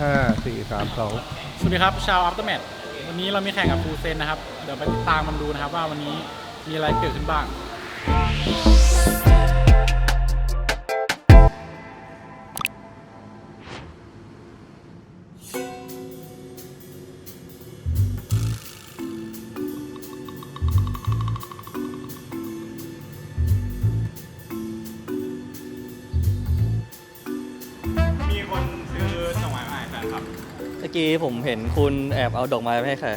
ห้าสี่สามสองสวัสดีครับ ชาวอัพเตอร์แมทวันนี้เรามีแข่งกับฟูเซนนะครับ เดี๋ยวไปติดตามมันดูนะครับว่าวันนี้มีอะไรเกิดขึ้นบ้าง อกี้ผมเห็นคุณแอบเอาดอกไม้ไปให้ใคร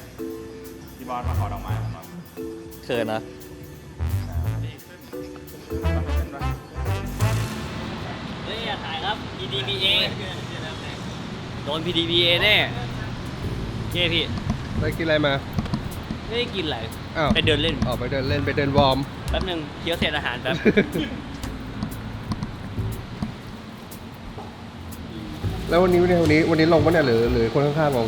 ที่บอสมาขอดอกไม้ผมครับเขินนะเฮ้ยอย่าถ่ายครับ PDBA โดน PDBA แน่เก้พี่ได้กินอะไรมา ไม่ได้กินอะไรอ้าว ไปเดินเล่น ออกไปเดินเล่นไปเดินวอร์ม แป๊บหนึงเคี้ยวเศษอาหารแป๊บ แล้ววันนี้วันนี้วันนี้วันนี้ลงปะเนี่ยหรือหรือคนข้างๆลง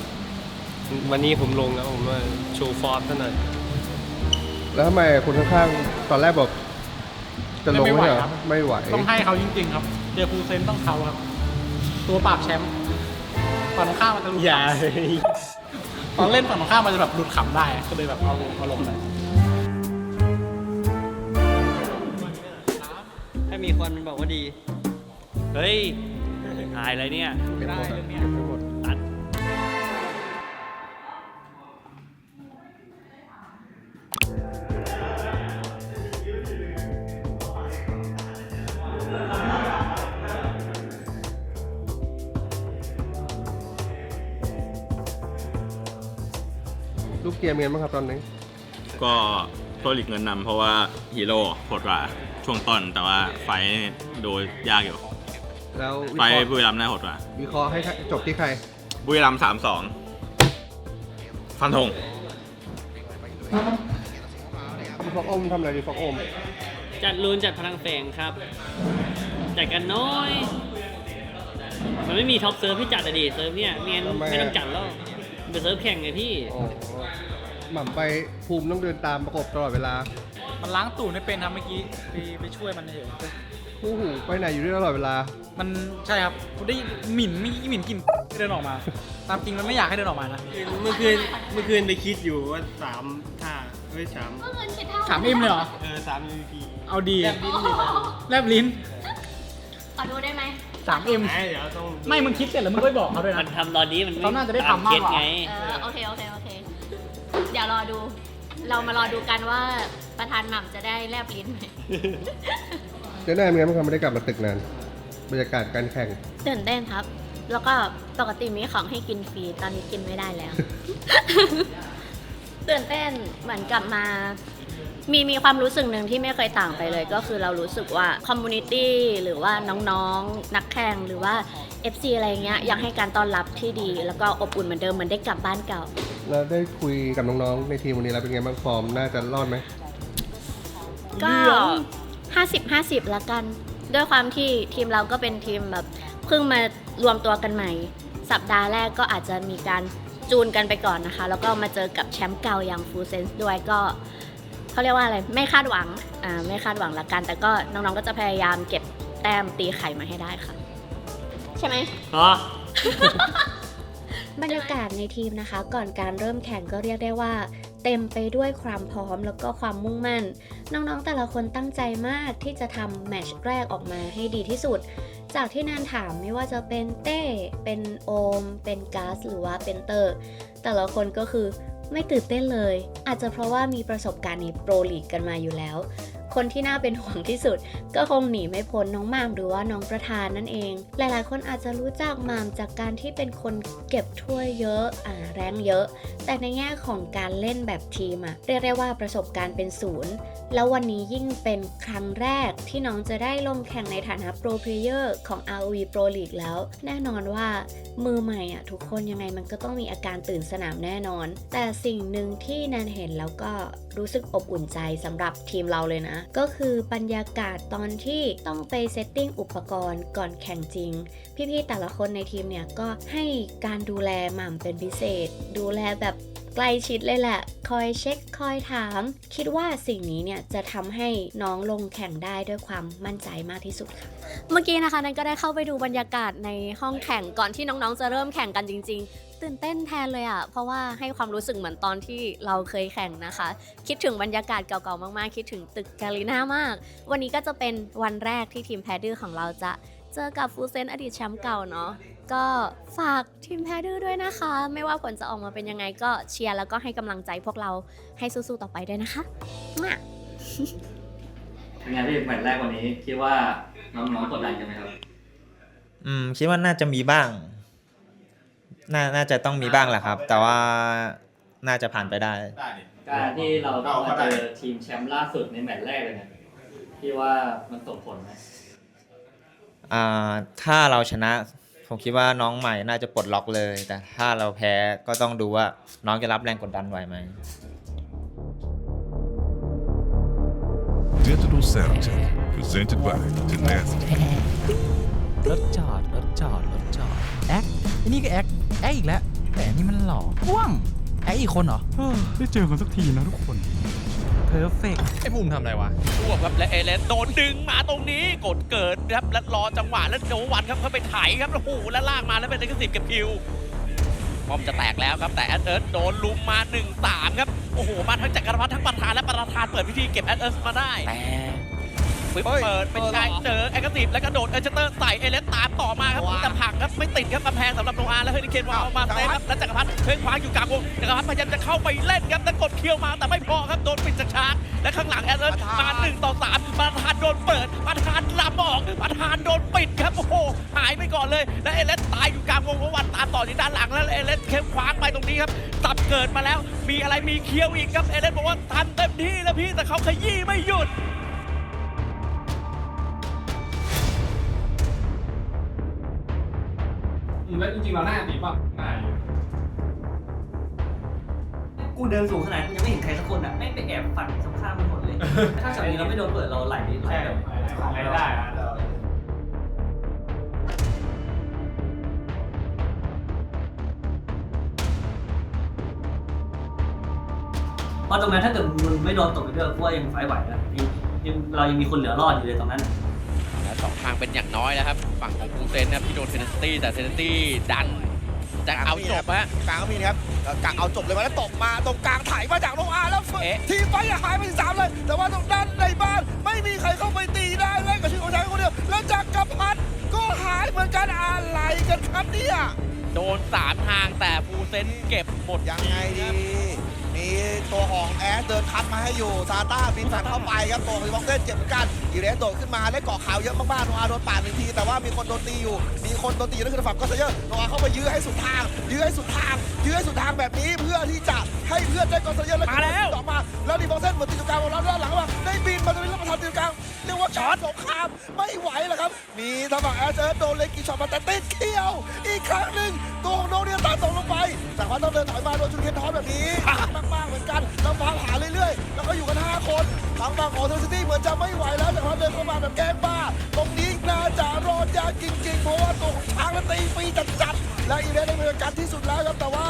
วันนี้ผมลงแล้วผมว่าโชว์ฟอร์มซะหน่อยแล้วทำไมคนข้างๆตอนแรกบอกจะลงไม่ไหวไม่เหรอครับไม่ไหวต้องให้เขาจริงๆครับเดี๋ยวฟูเซนต้องเขาครับ ตัวปราบแชมป์ฝั่งตรงข้ามมันจะหลุดอย่าขำตอนเล่นฝั่งตรงข้ามมันจะแบบหลุดขำได้ก็เลยแบบเอาเอาลงเลยถ้ามีคนบอกว่าดี เฮ้ย ถ่ายอะไรเนี่ยเก็บหมดอะได้เรื่องเนี้ยเก็บหมดตัดลูกเกียร์เมียนบ้างครับตอนนี้ ก็ตัวหลีกเงินนำเพราะว่าฮีโร่โหดกว่าช่วงต้นแต่ว่าไฟท์ดูยากอยู่ แล้ววิไฟเคราะท์บุห์รีรัมย์น่าโหดกว่าวิเคราะห์ให้จบที่ใคร บุรีรัมย์สามสองฟันธงพี่ฟอกอมทำอะไรพี่ฟอกอมจัดรูนจัดพลังแฝงครับ จัดกันน้อย มันไม่มีท็อปเซิร์ฟให้จัดอะดิเซิร์ฟเนี่ยเมียนไม่ต้องจัดแล้วมันเป็นเซิร์ฟแข่งไงพี่อ๋อหม่ำไปภูมิต้องเดินตามประกบตลอดเวลา มันล้างตูดไม่เป็นครับเมื่อกี้ไปไปช่วยมันเฉยคู่หูไปไหนอยู่ด้วยตลอดเวลา มันใช่ครับได้หมิ่นไม่หมิ่นกลินเดินออกมา ตามจริงมันไม่อยากให้เดินออกมานะเมื่อคืนเมื่อคืนไปคิดอยู่ว่าสามท่าเฮ้ยสามถามเอ็มเลยเหรอ เออสาม MVP เอาดี แลบลิ้นเลยนะแลบลิ้นขอดูได้ไหมสามเอ็มไหนเดี๋ยวต้องไม่มึงคิดเสร็จแล้วมึงก็ไปบอกเขาด้วยมันะ นทำตอนนี้มันเขาน่าจะได้ทำมากกว่า ตเคสไง เออโอเคโอเคโอเค เดี๋ยวรอดู เรามารอดูกันว่าประธานหม่ำจะได้แลบลิ้นไหม เจ๊นายเป็นไงบ้างครับไม่ได้กลับมาตึกนานบรรยากาศการแข่ง ตื่นเต้นครับ แล้วก็ปกติมีของให้กินฟรี ตอนนี้กินไม่ได้แล้ว ตื่นเต้นเหมือนกลับมา มีมีความรู้สึกหนึ่งที่ไม่เคยต่างไปเลย ก็คือเรารู้สึกว่าคอมมูนิตี้หรือว่าน้องๆ นักแข่งหรือว่า FC อะไรเงี้ยยังให้การต้อนรับที่ดี แล้วก็อบอุ่นเหมือนเดิมเหมือนได้กลับบ้านเก่าแล้วได้คุยกับน้องๆในทีมวันนี้แล้วเป็นไงบ้างฟอร์มน่าจะรอดไหม ก็ห้าสิบห้าสิบละกัน ด้วยความที่ทีมเราก็เป็นทีมแบบเพิ่งมารวมตัวกันใหม่ สัปดาห์แรกก็อาจจะมีการจูนกันไปก่อนนะคะ แล้วก็มาเจอกับแชมป์เก่าอย่างฟูเซนส์ด้วยก็ เขาเรียกว่าอะไรไม่คาดหวังอ่าไม่คาดหวังละกัน แต่ก็น้องๆก็จะพยายามเก็บแต้มตีไข่มาให้ได้ค่ะ ใช่ไหม อ๋อ บรรยากาศในทีมนะคะ ก่อนการเริ่มแข่งก็เรียกได้ว่า เต็มไปด้วยความพร้อมแล้วก็ความมุ่งมั่น น้องๆแต่ละคนตั้งใจมากที่จะทำแมตช์แรกออกมาให้ดีที่สุด จากที่นานถามไม่ว่าจะเป็นเต้ เป็นโอม เป็นกัสหรือว่าเป็นเตอร์ แต่ละคนก็คือ ไม่ตื่นเต้นเลย อาจจะเพราะว่ามีประสบการณ์ในโปรลีกกันมาอยู่แล้ว คนที่น่าเป็นห่วงที่สุด ก็คงหนีไม่พ้นน้องมามหรือว่าน้องประธานนั่นเอง หลายๆ คนอาจจะรู้จักมามจากการที่เป็นคนเก็บถ้วยเยอะอ่าแรงเยอะ แต่ในแง่ของการเล่นแบบทีมอะเรียกได้ว่าประสบการณ์เป็นศูนย์แล้ววันนี้ยิ่งเป็นครั้งแรกที่น้องจะได้ลงแข่งในฐานะโปรเพลเยอร์ของ ROV Pro League แล้ว แน่นอนว่ามือใหม่อะทุกคนยังไงมันก็ต้องมีอาการตื่นสนามแน่นอน แต่สิ่งหนึ่งที่แนนเห็นแล้วก็ รู้สึกอบอุ่นใจสำหรับทีมเราเลยนะ ก็คือบรรยากาศตอนที่ต้องไปเซตติ้งอุปกรณ์ก่อนแข่งจริง พี่ๆแต่ละคนในทีมเนี่ยก็ให้การดูแลหม่ำเป็นพิเศษ ดูแลแบบใกล้ชิดเลยแหละ คอยเช็ค คอยถาม คิดว่าสิ่งนี้เนี่ยจะทำให้น้องลงแข่งได้ด้วยความมั่นใจมากที่สุดค่ะ เมื่อกี้นะคะนั้นก็ได้เข้าไปดูบรรยากาศในห้องแข่งก่อนที่น้องๆจะเริ่มแข่งกันจริงๆ ตื่นเต้นแทนเลยอะ่ะ เพราะว่าให้ความรู้สึกเหมือนตอนที่เราเคยแข่งนะคะ คิดถึงบรรยากาศเก่าๆมากๆ คิดถึงตึกกาลิน่ามาก วันนี้ก็จะเป็นวันแรกที่ทีมแพดดื้อของเราจะเจอกับฟูเซนอดีตแชมป์เก่าเนาะก็ฝากทีมแพดดื้อด้วยนะคะ ไม่ว่าผลจะออกมาเป็นยังไงก็เชียร์แล้วก็ให้กำลังใจพวกเราให้สู้ๆต่อไปด้วยนะคะมั่วเป็นไงพี่แมตช์แรกวันนี้คิดว่าน้องๆกดดันกันไหมครับ อืม คิดว่าน่าจะมีบ้าง น่าน่าจะต้องมีบ้างแหละครับ แต่ว่าน่าจะผ่านไปได้การที่เราต้องมาเจอทีมแชมป์ล่าสุดในแมตช์แรกเลยเนี่ยพี่ว่ามันส่งผลไหมอ่าถ้าเราชนะ ผมคิดว่าน้องใหม่น่าจะปลดล็อกเลย แต่ถ้าเราแพ้ก็ต้องดูว่าน้องจะรับแรงกดดันไหวไหม Digital Sound Check, presented by Tenacity. รถจอดรถจอดรถจอดแอคไอ้นี่ก็แอคแอคอีกแล้ว แต่อันนี่มันหล่อว่างแอคอีกคนเหรอได้เจอกันสักทีนะทุกคน เพอร์เฟกไอ้ภูมิทำอะไรวะรวบครับและเอเลนโดนดึงมาตรงนี้กดเกิดครับแล้วรอจังหวะแล้วโนวันครับเข้าไปไถครับแล้วโอ้โหแล้วลากมาแล้วเป็นเลกสิบเก็บคิวพร้อมจะแตกแล้วครับแต่แอดเอิร์ธโดนลุมมา1 3ครับโอ้โหมาทั้งจักรพรรดิทั้งประธานและประธานเปิดพิธีเก็บแอดเอิร์ธมาได้ แต่ ปึ๊บเปิดเป็นไงเจอแอคทีฟแล้วก็โดดเอเจเตอร์ใส่เอเลนตามต่อมาครับแต่ผลักครับไม่ติดครับกำแพงสำหรับโนอาร์แล้วเฮอริเคนวาวมาเซฟครับแล้วจักรพรรดิเพ่งขวางอยู่กลางวงจักรพรรดิพยายามจะเข้าไปเล่นครับแต่กดเคียวมาแต่ไม่พอครับโดนปิดจากชาร์จและข้างหลังแอดเอิร์ธมาหนึ่งต่อสามประธานโดนเปิดประธานลำออกประธานโดนปิดครับโอ้โหหายไปก่อนเลยและเอเลนตายอยู่กลางวงเพราะวันตามต่อที่ด้านหลังแล้วเอเลนเข้มขวางไปตรงนี้ครับตับเกิดมาแล้ว มีอะไรมีเคียวอีกครับเอเลนบอกว่าทันเต็มที่แล้วพี่แต่เขาขยี้ไม่หยุด แล้วจริงๆเราหน้าดีป่ะหน้าอยู่กูเดินสูงขนาดนี้กูยังไม่เห็นใครสักคนอะไม่งไปแอบฝันข้างๆมันหมดเลย ถ้าจากนี้เราไม่โดนเปิดเราไหลไหลแบบอะไรได้อะเพราะตรงนั้นถ้าเกิดมึงไม่โดนตกไปด้วยกูว่ายังไฟไหวนะยังยังเรายังมีคนเหลือรอดอยู่เลยตรงนั้นและสองทางเป็นอย่างน้อยแล้วครับ ฝั่งของฟูเซนนะครับที่โดนเทนเนสตี้แต่เทนเนสตี้ดันจะเอาจบฮะกลางก็มีนะครับกลางเอาจบเลยมาแล้วตกมาตรงกลางไถมาจากโรงอาแล้วฝึกเอ๊ะทีมไฟอะหายไปถึงสามเลย แต่ว่าตรงด้านในบ้าน ไม่มีใครเข้าไปตีได้เล่นกับชื่อของชายคนเดียวแล้วจากกรพันธ์ก็หายเหมือนกันอะไรกันครับเนี่ยโดนสามทางแต่ฟูเซนเก็บหมดยังไงดี มีตัวของแอสเดินคัดมาให้อยู่ซาต้าบินสันเข้าไปครับตัวของวองเต้นเจ็บเหมือนกันอีเรสโดดขึ้นมาได้เกาะขาวเยอะมากๆโนอาโดนปาดหนึ่งทีแต่ว่ามีคนโดนตีอยู่ มีคนโดนตีอยู่นั่นคือฝั่งก็เซเยอร์โนอาเข้าไปยื้อให้สุดทาง ยื้อให้สุดทาง ยื้อให้สุดทางแบบนี้เพื่อที่จะให้เพื่อนได้ก็เซเยอร์แล้วมาแล้วต่อมาแล้วดีบองเส้นเหมือนตีตรงกลางของเราด้านหลังว่าได้บินมาตรงนี้แล้วมาทำตีตรงกลางเรียกว่าช็อตสงครามไม่ไหวแล้วครับ มีทางฝั่งแอสเอิร์ธโดนเลกิช็อตมาแต่ติดเขี้ยว อีกครั้งหนึ่งตัวของโนเนียตามตกลงไปจากว่าต้องเดินถอยมาโดนชุนเคนทอนแบบนี้มากๆเหมือนกันแล้วฟ้าผ่าเรื่อยๆ แล้วก็อยู่กัน 5 คนทางฝั่งของเทอร์ซิตี้เหมือนจะไม่ไหวแล้วแต่ว่าเดินเข้ามาแบบแกล้งบ้า ตรงนี้น่าจะรอดยากจริงๆ เพราะว่าตัวของช้างนั้นตีฟรีจัดๆ และอีเวนต์ได้เป็นการที่สุดแล้วครับแต่ว่า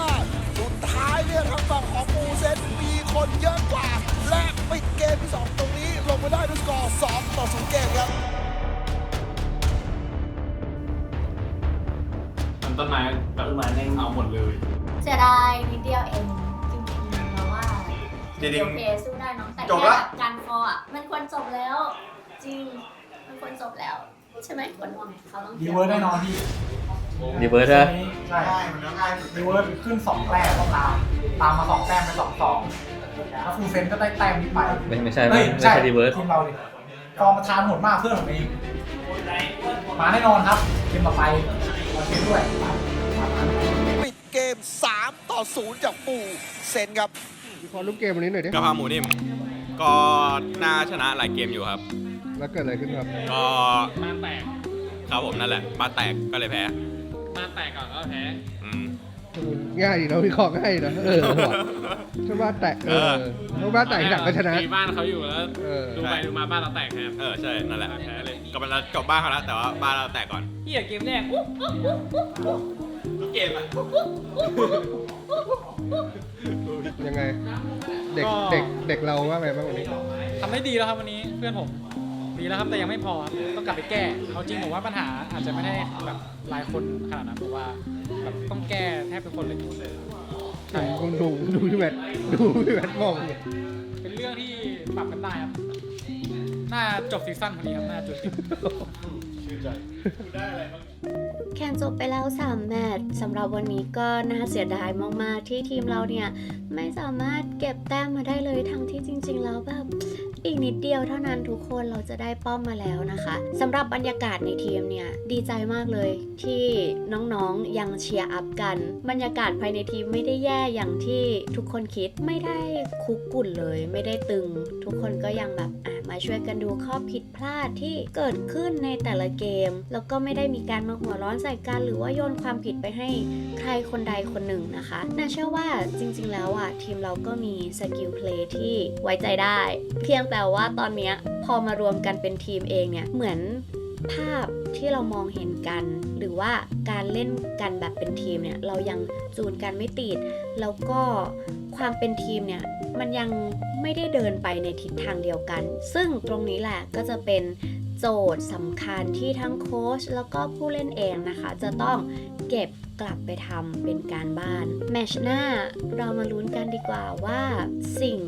สุดท้ายเนี่ยทางฝั่งของปูเซนมีคนเยอะกว่า และปิดเกมที่ 2 ตรงนี้ลงมาได้ด้วยสกอร์2ต่อ0เกมครับต้นไม้แบบต้นไม้แม่งเอาหมดเลยเสียดายนิดเดียวเองจริงๆเพราะว่า จริงๆเดียวเพย์สู้ได้เน้องแต่จบแค่ละแบบการฟอร์อะมันควรจบแล้ว จริง มันควรจบแล้ว ใช่ไหมควรว่าไงเขาต้องดีเวิร์ดแน่นอนพี่ดีเวิร์ดนะใช่ดีเวิร์ดขึ้นสองแต้มต้องตาม ตามมาสองแต้มเป็นสองสองแล้วฟูลเซนก็ได้แต้มนี้ไปไม่ไม่ใช่เฮ้ยไม่ใช่ดีเวิร์ดทีมเราดิฟอร์มประธานโหดมากเพื่อนผมเองมาแน่นอนครับเกมต่อไปมาเกมด้วย ปิดเกม 3 ต่อ 0 จากปูเซนครับ ขอรูปเกมวันนี้หน่อยดิกะเพราหมูนิ่มก็น่าชนะหลายเกมอยู่ครับ แล้วเกิดอะไรขึ้นครับ ก็มาแตก ครับผมนั่นแหละบ้านแตกก็เลยแพ้มาแตกก่อนก็แพ้ อืม ง่ายดีนะวิเคราะห์ง่ายนะเออว่ะถ้าบ้านแตกเออถ้าบ้านแตกที่หลังก็ชนะ ตีบ้านเขาอยู่แล้วเออ ดูไปดูมาบ้านเราแตกแทนเออใช่นั่นแหละแพ้เลยก็มันจบบ้านเขาแล้วแต่ว่าบ้านเราแตกก่อนเฮียเกมแรกทุกเกมอะโอเค ยังไง เด็กก็ เด็กเด็กเราว่าไงบ้างวันนี้ทำได้ดีแล้วครับวันนี้เพื่อนผมดีแล้วครับแต่ยังไม่พอครับต้องกลับไปแก้เอาจริงผมว่าปัญหาอาจจะไม่ได้แบบหลายคนขนาดนั้นผมว่าแบบต้องแก้แทบทุกคนเลยใช่ดูดูดูพี่แมทดูพี่แมทมองเนี่ยเป็นเรื่องที่ปรับกันได้ครับน่าจบซีซั่นพอดีครับน่าจบซีซั่น แข่งจบไปแล้ว 3 แมตช์สำหรับวันนี้ก็น่าเสียดายมากๆที่ทีมเราเนี่ยไม่สามารถเก็บแต้มมาได้เลยทั้งที่จริง ๆ แล้วแบบอีกนิดเดียวเท่านั้นทุกคนเราจะได้ป้อมมาแล้วนะคะสำหรับบรรยากาศในทีมเนี่ยดีใจมากเลยที่น้องๆยังเชียร์อัพกัน บรรยากาศภายในทีมไม่ได้แย่อย่างที่ทุกคนคิดไม่ได้คุกกุ่นเลย ไม่ได้ตึง ทุกคนก็ยังแบบอะ มาช่วยกันดูข้อผิดพลาดที่เกิดขึ้นในแต่ละเกม แล้วก็ไม่ได้มีการมาหัวร้อนใส่กัน หรือว่าโยนความผิดไปให้ใครคนใดคนหนึ่งนะคะน่าเชื่อว่าจริงๆ แล้วอะทีมเราก็มีสกิลเพลย์ที่ไว้ใจได้ เพียงแต่ว่าตอนนี้พอมารวมกันเป็นทีมเองเนี่ยเหมือนภาพที่เรามองเห็นกัน หรือว่าการเล่นกันแบบเป็นทีมเนี่ย เรายังจูนกันไม่ติด แล้วก็ ความเป็นทีมเนี่ยมันยังไม่ได้เดินไปในทิศทางเดียวกัน ซึ่งตรงนี้แหละก็จะเป็นโจทย์สำคัญที่ทั้งโค้ชแล้วก็ผู้เล่นเองนะคะ จะต้องเก็บกลับไปทำเป็นการบ้าน แมชหน้าเรามาลุ้นกันดีกว่าว่าสิ่ง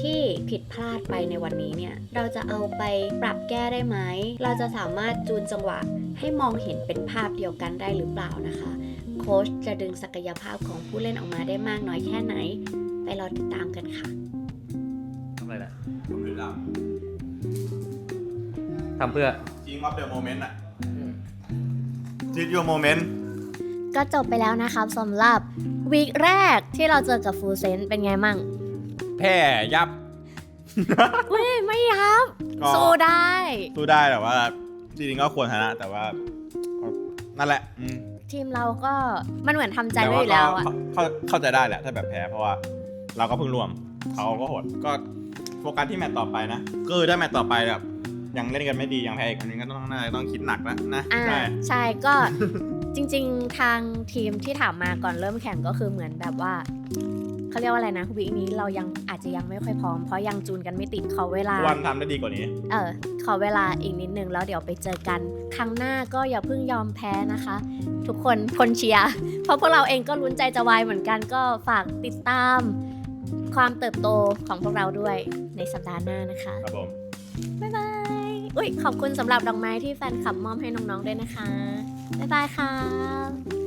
ที่ผิดพลาดไปในวันนี้เนี่ย เราจะเอาไปปรับแก้ได้ไหม เราจะสามารถจูนจังหวะให้มองเห็นเป็นภาพเดียวกันได้หรือเปล่านะคะ โค้ชจะดึงศักยภาพของผู้เล่นออกมาได้มากน้อยแค่ไหน ไปรอติดตามกันค่ะทำอะไรนะทำเพื่อ จริงออฟเดอะโมเมนต์อะจิตยูโมเมนต์ก็จบไปแล้วนะครับสำหรับวีคแรกที่เราเจอกับฟูเซนเป็นไงมั่ง แพ้ยับ เว้ยไม่ยับ ก็ สู้ได้ สู้ได้แต่ว่าจริงๆก็ควรชนะแต่ว่าก็นั่นแหละอืม ทีมเราก็มันเหมือนทำใจไว้อยู่แล้วอะต่าก็เข้าเข้าใจได้แหละถ้าแบบแพ้เพราะว่า เราก็เพิ่งรวมเขาก็โหดก็โฟกัสที่แมตต์ต่อไปนะก็คือถ้าแมตต์ต่อไปแบบยังเล่นกันไม่ดียังแพ้อีกอันนี้ก็ต้องน่าจะต้องคิดหนักแล้วนะอ่าใช่ใช่ก็จริง ๆ ทางทีมที่ถามมาก่อนเริ่มแข่งก็คือเหมือนแบบว่า เขาเรียกว่าอะไรนะวีคนี้เรายังอาจจะยังไม่ค่อยพร้อมเพราะยังจูนกันไม่ติดขอเวลาควรทำได้ดีกว่านี้ เออขอเวลาอีกนิดนึงแล้วเดี๋ยวไปเจอกัน ครั้งหน้าก็อย่าเพิ่งยอมแพ้นะคะ ทุกคนคนเชียร์เพราะพวกเราเองก็ลุ้นใจจะวายเหมือนกันก็ฝากติดตาม ความเติบโตของพวกเราด้วยในสัปดาห์หน้านะคะ ครับผมบ๊ายบายอุ้ยขอบคุณสำหรับดอกไม้ที่แฟนคลับมอบให้น้องๆด้วยนะคะบ๊ายบายค่ะ